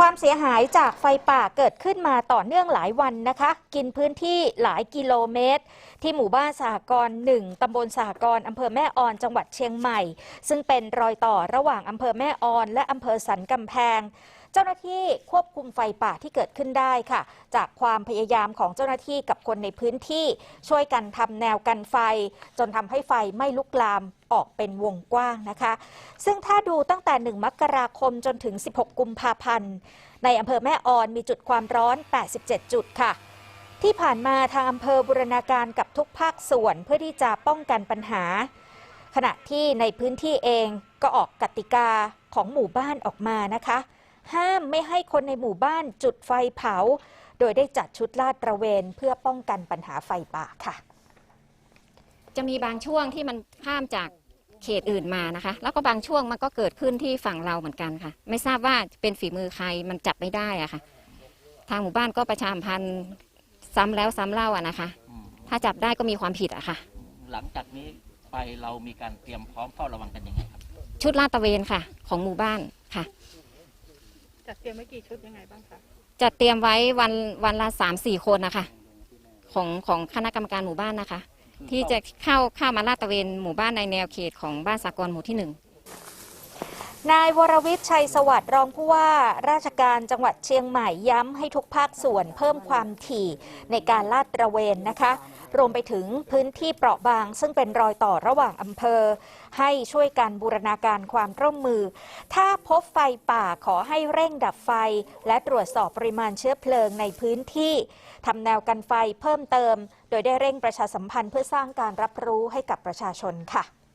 ความเสียหายจากไฟป่าเกิดขึ้นมาต่อเนื่องหลายวันนะคะ กินพื้นที่หลายกิโลเมตร ที่หมู่บ้านสหกรณ์หนึ่งตำบลสหกรณ์อำเภอแม่ออนจังหวัดเชียงใหม่ ซึ่งเป็นรอยต่อระหว่างอำเภอแม่ออน และอำเภอสันกำแพง เจ้าหน้าที่ควบคุมไฟป่าที่เกิดขึ้นได้ค่ะ จากความพยายามของเจ้าหน้าที่กับคนในพื้นที่ช่วยกันทำแนวกันไฟ จนทำให้ไฟไม่ลุกลามออกเป็นวงกว้างนะคะ ซึ่งถ้าดูตั้งแต่ 1 มกราคมจนถึง 16 กุมภาพันธ์ ในอำเภอแม่ออนมีจุดความร้อน 87 จุดค่ะ ที่ผ่านมาทางอำเภอบูรณาการกับทุกภาคส่วนเพื่อที่จะป้องกันปัญหา ขณะที่ในพื้นที่เองก็ออกกติกาของหมู่บ้านออกมานะคะ ห้ามไม่ให้คนในหมู่บ้านจุดไฟเผา โดยได้จัดชุดลาดตระเวนเพื่อป้องกันปัญหาไฟป่าค่ะ จะมีบางช่วงที่มันข้ามจากเขตอื่นมานะคะ แล้วก็บางช่วงมันก็เกิดขึ้นที่ฝั่งเราเหมือนกันค่ะ ไม่ทราบว่าเป็นฝีมือใครมันจับไม่ได้อะค่ะ ทางหมู่บ้านก็ประชาสัมพันธ์ซ้ำแล้วซ้ำเล่าอะนะคะอืมถ้าจับได้ก็มีความผิดอะค่ะ หลังจากนี้ไปเรามีการเตรียมพร้อมเฝ้าระวังกันยังไงครับ ชุดลาดตระเวนค่ะ ของหมู่บ้านค่ะ จัดเตรียมไว้กี่ชุดยังไงบ้างคะจะเตรียมไว้วันวันละสามสี่คนนะคะ ของของคณะกรรมการหมู่บ้านนะคะ ที่จะเข้าเข้ามาลาดตระเวนหมู่บ้านในแนวเขตของบ้านสากลหมู่ที่หนึ่ง นายวรวิทย์ชัยสวัสดิ์รองผู้ว่าราชการจังหวัดเชียงใหม่ย้ำให้ทุกภาคส่วนเพิ่มความถี่ในการลาดตระเวนนะคะ รวมไปถึงพื้นที่เปราะบาง ซึ่งเป็นรอยต่อระหว่างอำเภอ ให้ช่วยกันบูรณาการความร่วมมือ ถ้าพบไฟป่าขอให้เร่งดับไฟ และตรวจสอบปริมาณเชื้อเพลิงในพื้นที่ทำแนวกันไฟเพิ่มเติม โดยได้เร่งประชาสัมพันธ์เพื่อสร้างการรับรู้ให้กับประชาชนค่ะ